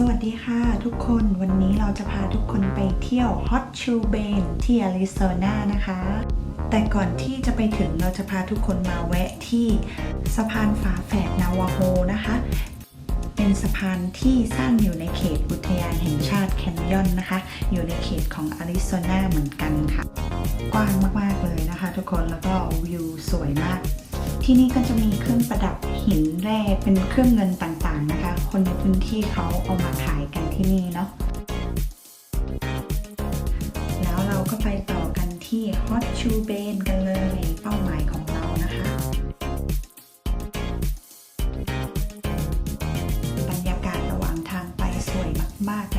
สวัสดีค่ะทุกคนวันนี้เราจะพาทุกคนไปเที่ยว Hot Shoe Bend ที่อาริโซนานะคะ แต่ก่อนที่จะไปถึงเราจะพาทุกคนมาแวะที่สะพานฝาแฝดนาวาโฮนะคะ เป็นสะพานที่สร้างอยู่ในเขตอุทยานแห่งชาติแคนยอนนะคะ อยู่ในเขตของอาริโซนาเหมือนกันค่ะ กว้างมากๆเลยนะคะ ทุกคนแล้วก็วิวสวยมาก ที่นี่ก็จะมีเครื่องประดับหินแร่เป็นเครื่องเงินต่าง คะคนในพื้นที่เขาเอามาขายกันที่นี่เนาะแล้วเราก็ไปต่อกันที่ฮอตชูเบนกันเลยเป้าหมายของเรานะคะ บรรยากาศระหว่างทางไปสวยมากๆ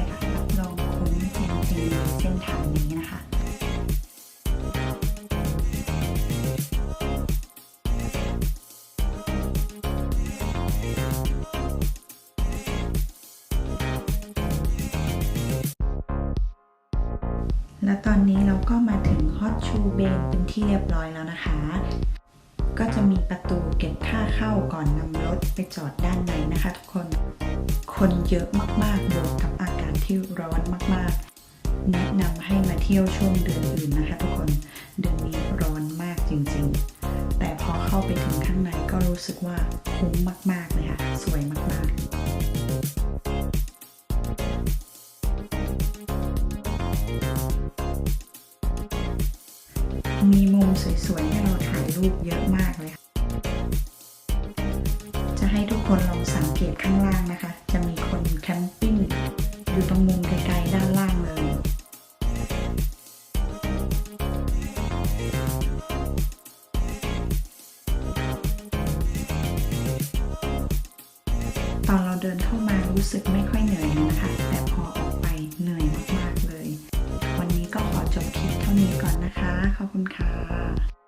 และตอนนี้เราก็มาถึง Hot Shoe Bend เป็นที่เรียบร้อยแล้วนะคะ ก็จะมีประตูเก็บค่าเข้าก่อนนำรถไปจอดด้านในนะคะทุกคน คนเยอะมากๆบวกกับอากาศที่ร้อนมากๆ แนะนำให้มาเที่ยวช่วงเดือนอื่นนะคะทุกคน เดือนนี้ร้อนมากจริงๆ แต่พอเข้าไปถึงข้างในก็รู้สึกว่าคุ้มมากๆเลยค่ะ สวยมาก มีมุมสวยๆ ให้เราถ่ายรูปเยอะมากเลยค่ะจะให้ทุกคนลองสังเกตข้างล่างนะคะ จะมีคนแคมปิ้งอยู่ตรงมุมไกลๆด้านล่างเลยตอนเราเดินเข้ามารู้สึกไม่ค่อยเหนื่อยเลยนะคะ ท่านี้ก่อนนะคะ ขอบคุณค่ะ